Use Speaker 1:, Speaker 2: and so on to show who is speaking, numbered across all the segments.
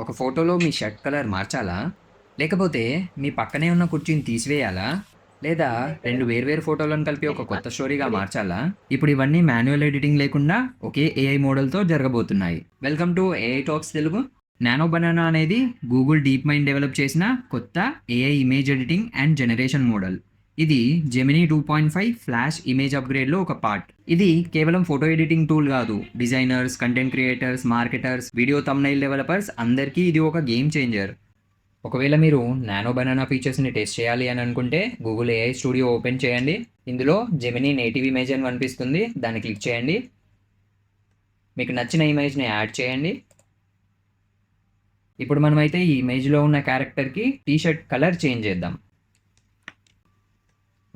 Speaker 1: ఒక ఫోటోలో మీ shirt colour మార్చాలా? లేకపోతే మీ పక్కనే ఉన్న కుర్చీని తీసివేయాలా? లేదా రెండు వేర్వేరు ఫోటోలను కలిపి ఒక కొత్త స్టోరీగా మార్చాలా? ఇప్పుడు ఇవన్నీ మాన్యువల్ ఎడిటింగ్ లేకుండా ఒకే ఏఐ మోడల్తో జరగబోతున్నాయి. Welcome to AI talks Telugu. Nano banana అనేది గూగుల్ డీప్ మైండ్ డెవలప్ చేసిన కొత్త AI image editing and generation model. ఇది Gemini two point five flash image అప్గ్రేడ్లో ఒక పార్ట్ ఇది కేవలం ఫోటో ఎడిటింగ్ టూల్ కాదు. Designers content creators marketers video thumbnail developers అందరికీ ఇది ఒక గేమ్ చేంజర్ ఒకవేళ మీరు నానో బనానా ఫీచర్స్ని టెస్ట్ చేయాలి అని అనుకుంటే గూగుల్ ఏఐ స్టూడియో ఓపెన్ చేయండి. ఇందులో జెమినీ నేటివ్ ఇమేజ్ అని కనిపిస్తుంది. దాన్ని క్లిక్ చేయండి. మీకు నచ్చిన ఇమేజ్ని యాడ్ చేయండి. ఇప్పుడు మనమైతే ఈ ఇమేజ్లో ఉన్న క్యారెక్టర్కి టీషర్ట్ కలర్ చేంజ్ చేద్దాం.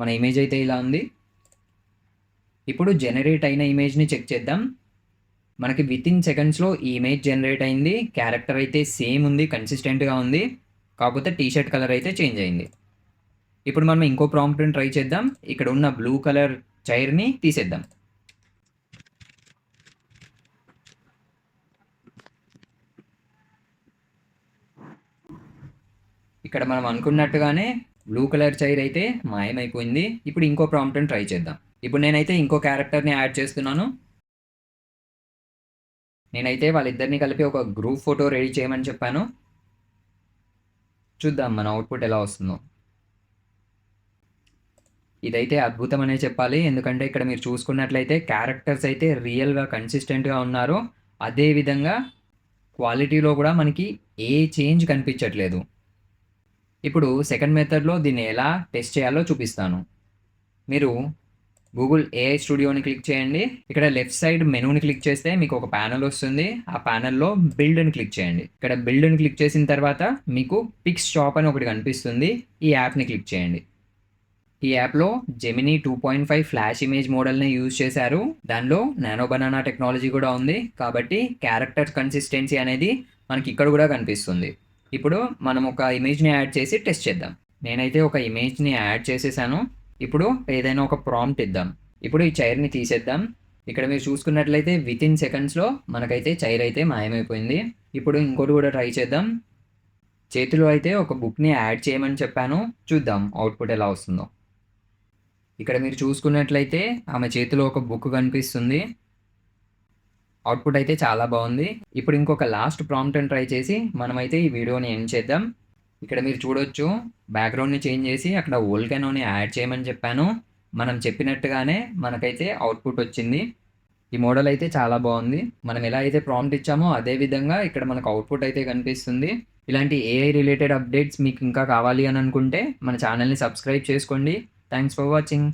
Speaker 1: మన ఇమేజ్ అయితే ఇలా ఉంది. ఇప్పుడు జనరేట్ అయిన ఇమేజ్ని చెక్ చేద్దాం. మనకి విత్ ఇన్ సెకండ్స్లో ఈ ఇమేజ్ జనరేట్ అయింది. క్యారెక్టర్ అయితే సేమ్ ఉంది కన్సిస్టెంట్గా ఉంది. కాకపోతే టీ షర్ట్ కలర్ అయితే చేంజ్ అయింది. ఇప్పుడు మనం ఇంకో ప్రాంప్ట్ని ట్రై చేద్దాం. ఇక్కడ ఉన్న బ్లూ కలర్ చైర్ని తీసేద్దాం. ఇక్కడ మనం అనుకున్నట్టుగానే బ్లూ కలర్ చైర్ అయితే మాయమైపోయింది. ఇప్పుడు ఇంకో ప్రాంప్ట్ని ట్రై చేద్దాం. ఇప్పుడు నేనైతే ఇంకో క్యారెక్టర్ని యాడ్ చేస్తున్నాను. నేనైతే వాళ్ళిద్దరిని కలిపి ఒక గ్రూప్ ఫోటో రెడీ చేయమని చెప్పాను. చూద్దాం మన అవుట్పుట్ ఎలా వస్తుందో. ఇదైతే అద్భుతం అనే చెప్పాలి. ఎందుకంటే ఇక్కడ మీరు చూసుకున్నట్లయితే క్యారెక్టర్స్ అయితే రియల్గా కన్సిస్టెంట్గా ఉన్నారు. అదేవిధంగా క్వాలిటీలో కూడా మనకి ఏ చేంజ్ కనిపించట్లేదు. ఇప్పుడు సెకండ్ మెథడ్లో దీన్ని ఎలా టెస్ట్ చేయాలో చూపిస్తాను. మీరు గూగుల్ ఏఐ స్టూడియోని క్లిక్ చేయండి. ఇక్కడ లెఫ్ట్ సైడ్ మెనూని క్లిక్ చేస్తే మీకు ఒక ప్యానల్ వస్తుంది. ఆ ప్యానల్లో బిల్డ్ని క్లిక్ చేయండి. ఇక్కడ బిల్డ్ని క్లిక్ చేసిన తర్వాత మీకు పిక్స్ షాప్ అని ఒకటి కనిపిస్తుంది. ఈ యాప్ని క్లిక్ చేయండి. ఈ యాప్లో Gemini two point five flash image మోడల్ని యూజ్ చేశారు. దానిలో నానో బనానా టెక్నాలజీ కూడా ఉంది. కాబట్టి క్యారెక్టర్ కన్సిస్టెన్సీ అనేది మనకి ఇక్కడ కూడా కనిపిస్తుంది. ఇప్పుడు మనం ఒక ఇమేజ్ని యాడ్ చేసి టెస్ట్ చేద్దాం. నేనైతే ఒక ఇమేజ్ని యాడ్ చేసేసాను. ఇప్పుడు ఏదైనా ఒక ప్రాంప్ట్ ఇద్దాం. ఇప్పుడు ఈ చైర్ని తీసేద్దాం. ఇక్కడ మీరు చూసుకున్నట్లయితే విత్ ఇన్ సెకండ్స్లో మనకైతే చైర్ అయితే మాయమైపోయింది. ఇప్పుడు ఇంకోటి కూడా ట్రై చేద్దాం. చేతిలో అయితే ఒక బుక్ని యాడ్ చేయమని చెప్పాను. చూద్దాం అవుట్పుట్ ఎలా వస్తుందో. ఇక్కడ మీరు చూసుకున్నట్లయితే ఆమె చేతిలో ఒక బుక్ కనిపిస్తుంది. అవుట్పుట్ అయితే చాలా బాగుంది. ఇప్పుడు ఇంకొక లాస్ట్ ప్రాంప్ట్ని ట్రై చేసి మనమైతే ఈ వీడియోని ఎండ్ చేద్దాం. ఇక్కడ మీరు చూడొచ్చు బ్యాక్గ్రౌండ్ని చేంజ్ చేసి అక్కడ ఓల్కెనోని యాడ్ చేయమని చెప్పాను. మనం చెప్పినట్టుగానే మనకైతే అవుట్పుట్ వచ్చింది. ఈ మోడల్ అయితే చాలా బాగుంది. మనం ఎలా అయితే ప్రాంప్ట్ ఇచ్చామో అదే విధంగా ఇక్కడ మనకు అవుట్పుట్ అయితే కనిపిస్తుంది. ఇలాంటి ఏఐ రిలేటెడ్ అప్డేట్స్ మీకు ఇంకా కావాలి అని అనుకుంటే మన ఛానల్ని సబ్స్క్రైబ్ చేసుకోండి. Thanks for watching